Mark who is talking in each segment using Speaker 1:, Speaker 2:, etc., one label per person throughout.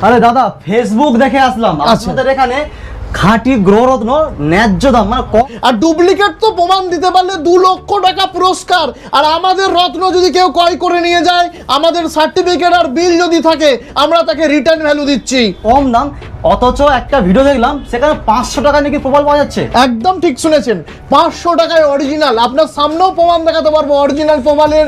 Speaker 1: আরে দাদা ফেসবুক দেখে আসলাম
Speaker 2: আচ্ছা।
Speaker 1: আপনাদের এখানে খাঁটি গ্রহরত্ন ন্যায্য দাম মানে কম।
Speaker 2: আর ডুপ্লিকেট তো প্রমাণ দিতে পারলে দু লক্ষ টাকা পুরস্কার। আর আমাদের রত্ন যদি কেউ ক্রয় করে নিয়ে যায় আমাদের সার্টিফিকেট আর বিল যদি থাকে আমরা তাকে রিটার্ন ভ্যালু দিচ্ছি।
Speaker 1: কম দাম। অথচ একটা ভিডিও দেখলাম সেখানে পাঁচশো টাকা নাকি প্রবাল পাওয়া যাচ্ছে।
Speaker 2: একদম ঠিক শুনেছেন। পাঁচশো টাকায় অরিজিনাল আপনার সামনেও প্রমাণ দেখাতে পারব অরিজিনাল প্রমাণের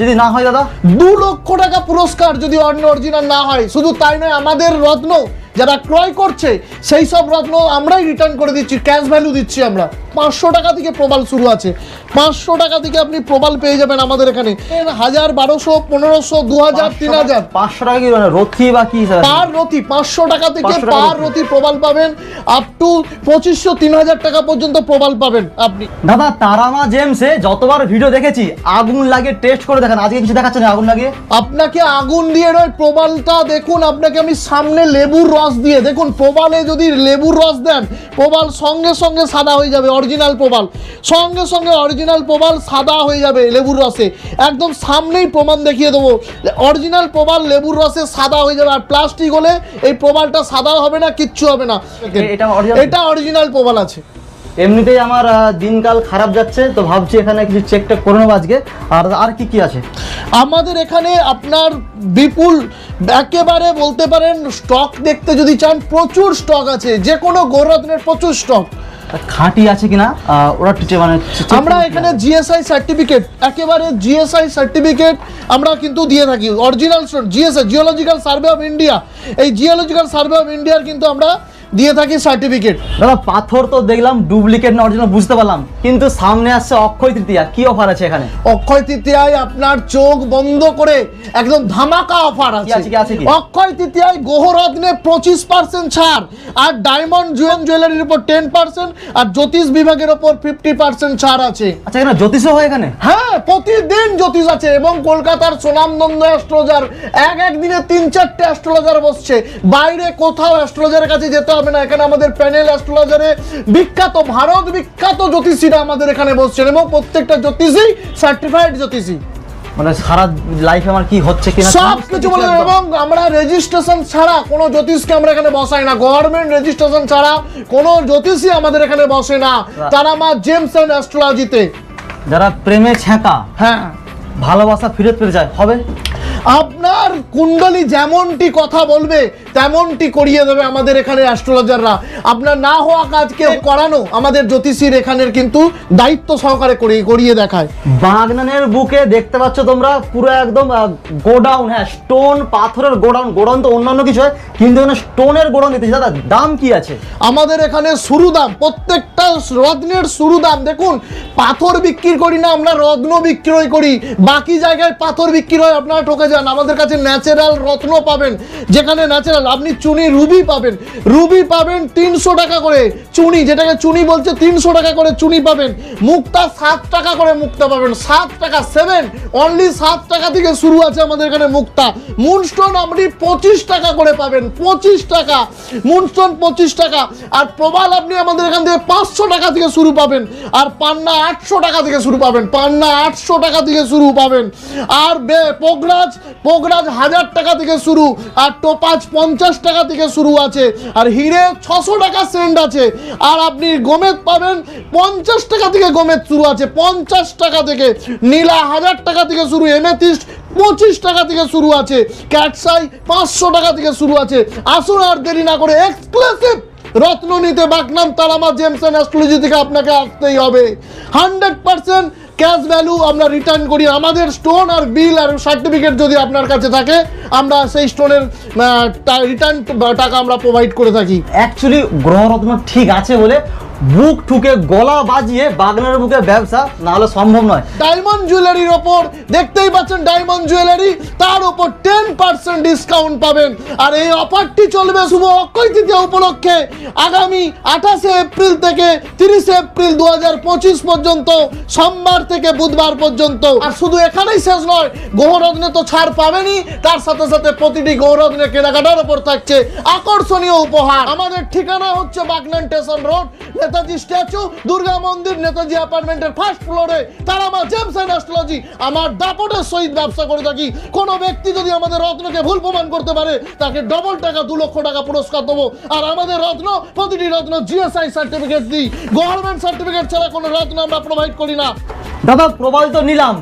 Speaker 1: যদি না হয় দাদা?
Speaker 2: দু লক্ষ টাকা পুরস্কার যদি অন্য অরিজিনাল না হয়। শুধু তাই নয় আমাদের রত্ন যারা ক্রয় করছে সেই সব রত্ন আমরাই রিটার্ন করে দিচ্ছি ক্যাশ ভ্যালু দিচ্ছি আমরা। পাঁচশো টাকা থেকে প্রবাল শুরু আছে। পাঁচশো টাকা থেকে আপনি প্রবাল পেয়ে যাবেন আমাদের এখানে। হাজার বারোশো পনেরোশো দু হাজার তিন হাজার
Speaker 1: পাঁচশো টাকা কি মানে রথি বা কি
Speaker 2: পার রতি পাঁচশো টাকা থেকে পার।
Speaker 1: রতি
Speaker 2: প্রবাল পাবেন। আপ টু পঁচিশশো তিন হাজার টাকা পর্যন্ত প্রবাল পাবেন আপনি।
Speaker 1: দাদা তারামা জেমসে যতবার ভিডিও দেখেছি আগুন লাগে টেস্ট করে দেখেন। আজকে কিছু দেখাচ্ছে না আগুন লাগে
Speaker 2: আপনাকে আগুন দিয়ে নয় প্রবালটা দেখুন আপনাকে আমি সামনে লেবুর রস দিয়ে দেখুন প্রবালে যদি লেবুর রস দেন প্রবাল সঙ্গে সঙ্গে সাদা হয়ে যাবে। অরিজিনাল প্রবাল সঙ্গে সঙ্গে অরিজিনাল প্রবাল সাদা হয়ে যাবে লেবুর রসে। একদম সামনেই প্রমাণ দেখিয়ে দেবো। অরিজিনাল প্রবাল লেবুর রসে সাদা হয়ে যাবে। আর প্লাস্টিক হলে এই প্রবালটা সাদা হবে না কিচ্ছু হবে না।
Speaker 1: এটা
Speaker 2: অরিজিনাল প্রবাল আছে।
Speaker 1: এমনিতেই আমার দিনকাল খারাপ যাচ্ছে তো ভাবছি এখানে কিছু চেক টেক করে নেব আজকে। আর আর কি কি আছে?
Speaker 2: আমাদের এখানে আপনার বিপুল একেবারে বলতে পারেন স্টক দেখতে যদি চান প্রচুর স্টক আছে। যে কোনো গৌরত্নের প্রচুর স্টক
Speaker 1: খাঁটি আছে কিনা ওরা টিচার মানে
Speaker 2: আমরা এখানে জিএসআই সার্টিফিকেট একেবারে জিএসআই সার্টিফিকেট আমরা কিন্তু দিয়ে থাকি। Original GSI geological survey of India এই জিওলজিক্যাল সার্ভে অফ ইন্ডিয়ার কিন্তু আমরা দিয়ে থাকি সার্টিফিকেট
Speaker 1: দাদা পাথর তো দেখলাম ডুপ্লিকেট না অরিজিনাল বুঝতে পারলাম কিন্তু সামনে আসছে অক্ষয় তৃতীয়া কি অফার আছে এখানে?
Speaker 2: অক্ষয় তৃতীয়ায় আপনার চোখ বন্ধ করে একদম ধামাকা অফার
Speaker 1: আছে?
Speaker 2: অক্ষয় তৃতীয়ায় গ্রহরত্নে পঁচিশ পার্সেন্ট ছাড় আর ডায়মন্ড জুয়েল জুয়েলারির উপর টেন পার্সেন্ট আর জ্যোতিষ বিভাগের উপর ফিফটি পার্সেন্ট ছাড় আছে।
Speaker 1: আচ্ছা এখানে জ্যোতিষও হয় এখানে?
Speaker 2: হ্যাঁ প্রতিদিন জ্যোতিষ আছে এবং কলকাতার সোনামনন্দ অ্যাস্ট্রোলজার এক এক দিনে তিন চারটে অ্যাস্ট্রোলজার বসছে। বাইরে কোথাও অ্যাস্ট্রোলজারের কাছে যেতে হবে না। এখানে আমাদের প্যানেল অ্যাস্ট্রোলজারে বিখ্যাত ভারত বিখ্যাত জ্যোতিষীরা আমাদের এখানে বসছেন এবং প্রত্যেকটা জ্যোতিষী সার্টিফাইড জ্যোতিষী।
Speaker 1: মানে সারা লাইফে আমার কি হচ্ছে কিনা
Speaker 2: সব কিছু বলে এবং আমরা রেজিস্ট্রেশন ছাড়া কোনো জ্যোতিষকে আমরা এখানে বসাই না। গভর্নমেন্ট রেজিস্ট্রেশন ছাড়া কোনো জ্যোতিষী আমাদের এখানে বসে না। তারা মা জেমস অ্যান্ড অ্যাস্ট্রোলজিতে
Speaker 1: যারা প্রেমে ছ্যাঁকা
Speaker 2: হ্যাঁ।
Speaker 1: ভালোবাসা ফিরত পেতে যায় হবে?
Speaker 2: আপনার কুণ্ডলী যেমনটি কথা বলবে তেমনটি করিয়ে দেবে আমাদের এখানে অ্যাস্ট্রোলজাররা আপনার না হওয়া কাজকে করানো আমাদের জ্যোতিষীর এখানের কিন্তু দায়িত্ব সহকারে করিয়ে করিয়ে দেখায়।
Speaker 1: বাগনানের বুকে দেখতে পাচ্ছ তোমরা পুরো একদম গোডাউন হ্যাঁ স্টোন পাথরের গোডাউন গোডাউন তো অন্যান্য কিছু হয় কিন্তু এখানে স্টোনের গোডাউন দিতেছে দাদা দাম কি আছে?
Speaker 2: আমাদের এখানে শুরু দাম প্রত্যেকটা রত্নের শুরু দাম। দেখুন পাথর বিক্রি করি না আমরা রত্ন বিক্রয় করি। বাকি জায়গায় পাথর বিক্রি হয় আপনারা ঠকে যান আমাদের কাছে ন্যাচারাল রত্ন পাবেন। যেখানে ন্যাচারাল আপনি চুনি রুবি পাবেন। রুবি পাবেন তিনশো টাকা করে চুনি, যেটাকে চুনি বলছে, তিনশো টাকা করে চুনি পাবেন। মুক্তা সাত টাকা করে মুক্তা পাবেন। সাত টাকা সেভেন অনলি সাত টাকা থেকে শুরু আছে আমাদের এখানে মুক্তা। মুনস্টোন আপনি পঁচিশ টাকা করে পাবেন, পঁচিশ টাকা। মুনস্টোন পঁচিশ টাকা। আর প্রবাল আপনি আমাদের এখান থেকে পাঁচশো টাকা থেকে শুরু পাবেন। আর পান্না আটশো টাকা থেকে শুরু পাবেন। পান্না আটশো টাকা থেকে শুরু পাবেন। আর বে- পোগরাজ পোগরাজ হাজার টাকা থেকে শুরু আর টোপাজ পঞ্চাশ টাকা থেকে শুরু আছে। আর হিরে ছশো টাকা সেন্ট আছে। আর আপনি গোমেদ পাবেন পঞ্চাশ টাকা থেকে গোমেদ শুরু আছে। পঞ্চাশ টাকা থেকে নীলা হাজার টাকা থেকে শুরু, এমেথিস্ট পঁচিশ টাকা থেকে শুরু আছে। ক্যাটসাই পাঁচশো টাকা থেকে শুরু আছে। আসুন আর দেরি না করে এক্সক্লুসিভ রত্ন নিতে বাগনাম তালামা জেমস অ্যান্ড অ্যাস্ট্রোলজি থেকে আপনাকে আসতেই হবে। হান্ড্রেড পার্সেন্ট ক্যাশ ভ্যালু আমরা রিটার্ন করি, আমাদের স্টোন আর বিল আর সার্টিফিকেট যদি আপনার কাছে থাকে আমরা সেই স্টোনের রিটার্ন টাকা আমরা প্রোভাইড করে থাকি।
Speaker 1: অ্যাকচুয়ালি গ্রহরত্ন ঠিক আছে বলে বুক ঠুকে গলা বাজিয়ে বাগনানের বুকে ব্যবসা না হলে সম্ভব নয়।
Speaker 2: ডায়মন্ড জুয়েলারির ওপর দেখতেই পাচ্ছেন ডায়মন্ড জুয়েলারি তার ওপর টেন পার্সেন্ট ডিসকাউন্ট পাবেন। আর এই অফারটি চলবে শুভ অক্ষয় তৃতীয়া উপলক্ষে আগামী আঠাশে এপ্রিল থেকে তিরিশে এপ্রিল দু হাজার পঁচিশ পর্যন্ত সোমবার থেকে বুধবার পর্যন্ত। আর শুধু এখানেই শেষ নয় গৌরত্নে তো ছাড় পাবেনই তার সাথে সাথে সাথে প্রতিটি গৌরত্নে কেনাকাটার ওপর থাকছে আকর্ষণীয় উপহার। আমাদের ঠিকানা হচ্ছে Bagnan station road, Netaji statue, Durga মন্দির, নেতাজি অ্যাপার্টমেন্টের ফার্স্ট ফ্লোরে তারা মা জেমস অ্যান্ড অ্যাস্ট্রোলজি। আমার দাপটের সহিত ব্যবসা করে থাকি। কোনো ব্যক্তি যদি আমাদের রত্নকে ভুল প্রমাণ করতে পারে, তাকে ডবল টাকা, দু লক্ষ টাকা পুরস্কার দেবো। আর আমাদের রত্ন, প্রতিটি রত্ন জিএসআই সার্টিফিকেট দিই। গভর্নমেন্ট সার্টিফিকেট ছাড়া কোনো রত্ন আমরা প্রোভাইড করি না।
Speaker 1: দাদা, প্রবাল তো নিলাম।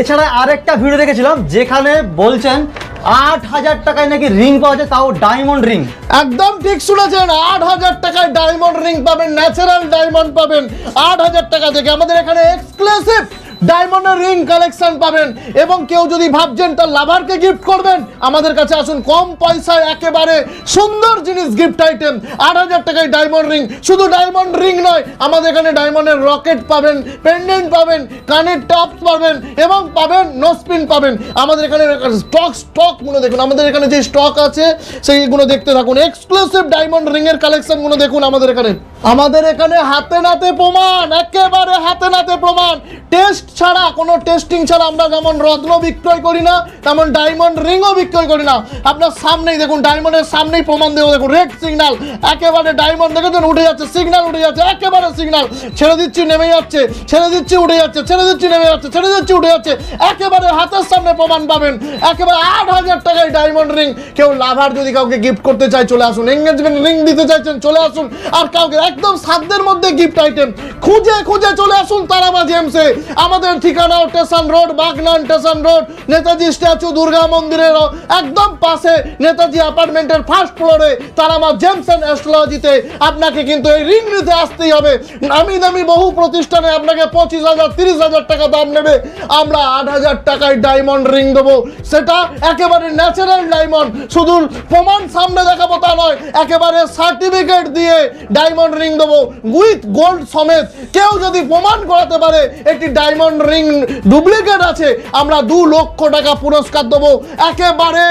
Speaker 1: এছাড়া আরেকটা ভিডিও দেখেছিলাম, যেখানে বলছেন আট হাজার টাকায় নাকি রিং পাওয়া যায়, তাও ডায়মন্ড রিং
Speaker 2: একদম ঠিক শুনেছেন, আট হাজার টাকায় ডায়মন্ড রিং পাবেন ন্যাচারাল ডায়মন্ড পাবেন। আট হাজার টাকা থেকে আমাদের এখানে এক্সক্লুসিভ ডায়মন্ডের রিং কালেকশন পাবেন এবং কেউ যদি ভাবছেন তার লাভারকে গিফট করবেন, আমাদের কাছে আসুন, কম পয়সায় একেবারে সুন্দর জিনিস গিফট আইটেম আট হাজার টাকায় ডায়মন্ড রিং। শুধু ডায়মন্ড রিং নয়, আমাদের এখানে ডায়মন্ডের রকেট পাবেন পেন্ডেন্ট পাবেন, কানের টপস পাবেন এবং পাবেন নোসপিন পাবেন। আমাদের এখানে স্টক স্টকগুলো দেখুন, আমাদের এখানে যে স্টক আছে, সেইগুলো দেখতে থাকুন। এক্সক্লুসিভ ডায়মন্ড রিং এর কালেকশন দেখুন আমাদের এখানে। আমাদের এখানে হাতে নাতে প্রমাণ, একেবারে হাতে নাতে প্রমাণ। টেস্ট ছাড়া, কোনো টেস্টিং ছাড়া আমরা যেমন রত্ন বিক্রয় করি না, তেমন ডায়মন্ড রিংও বিক্রয় করি না। আপনার সামনেই দেখুন ডায়মন্ডের সামনেই প্রমাণ দেবো, দেখুন রেড সিগনাল একেবারে ডায়মন্ড দেখেছেন উঠে যাচ্ছে সিগনাল উঠে যাচ্ছে, একেবারে সিগনাল ছেড়ে দিচ্ছি, নেমে যাচ্ছে, ছেড়ে দিচ্ছি, উঠে যাচ্ছে, ছেড়ে দিচ্ছি, নেমে যাচ্ছে, ছেড়ে দিচ্ছি, উঠে যাচ্ছে। একেবারে হাতের সামনে প্রমাণ পাবেন। একেবারে আট হাজার টাকায় ডায়মন্ড রিং কেউ লাভার যদি কাউকে গিফট করতে চায়, চলে আসুন এঙ্গেজমেন্ট রিং দিতে চাইছেন, চলে আসুন। আর কাউকে একদম সাধ্যের মধ্যে গিফট আইটেম খুঁজে খুঁজে চলে আসুন তারামা জেমসে আমাদের ঠিকানা station road, Bagnan station road, Netaji statue, Durga মন্দিরের একদম পাশে নেতাজি অ্যাপার্টমেন্টের ফার্স্ট ফ্লোরে তারামা জেমস অ্যান্ড অ্যাস্ট্রোলজিতে আপনাকে কিন্তু এই রিং নিতে আসতেই হবে। নামি দামি বহু প্রতিষ্ঠানে আপনাকে পঁচিশ হাজার, তিরিশ হাজার টাকা দাম নেবে। আমরা আট হাজার টাকায় ডায়মন্ড রিং দেবো। সেটা একেবারে ন্যাচারাল ডায়মন্ড শুধু প্রমাণ সামনে দেখাবো তা নয়, একেবারে সার্টিফিকেট দিয়ে ডায়মন্ড রিং দেবো উইথ গোল্ড সমেত কেউ যদি প্রমাণ করাতে পারে একটি ডায়মন্ড রিং ডুপ্লিকেট আছে আমরা দু লক্ষ টাকা পুরস্কার দেবো একেবারে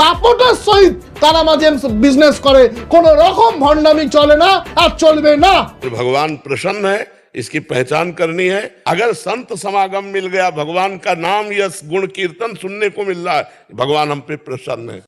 Speaker 2: দাপটের সহিত তারা মাঝে বিজনেস করে কোনো রকম ভণ্ডামি চলে না আর চলবে না
Speaker 3: भगवान प्रसन्न है इसकी पहचान करनी है अगर संत समागम मिल गया भगवान का नाम यश गुण कीर्तन सुनने को मिल रहा है भगवान हम पे प्रसन्न है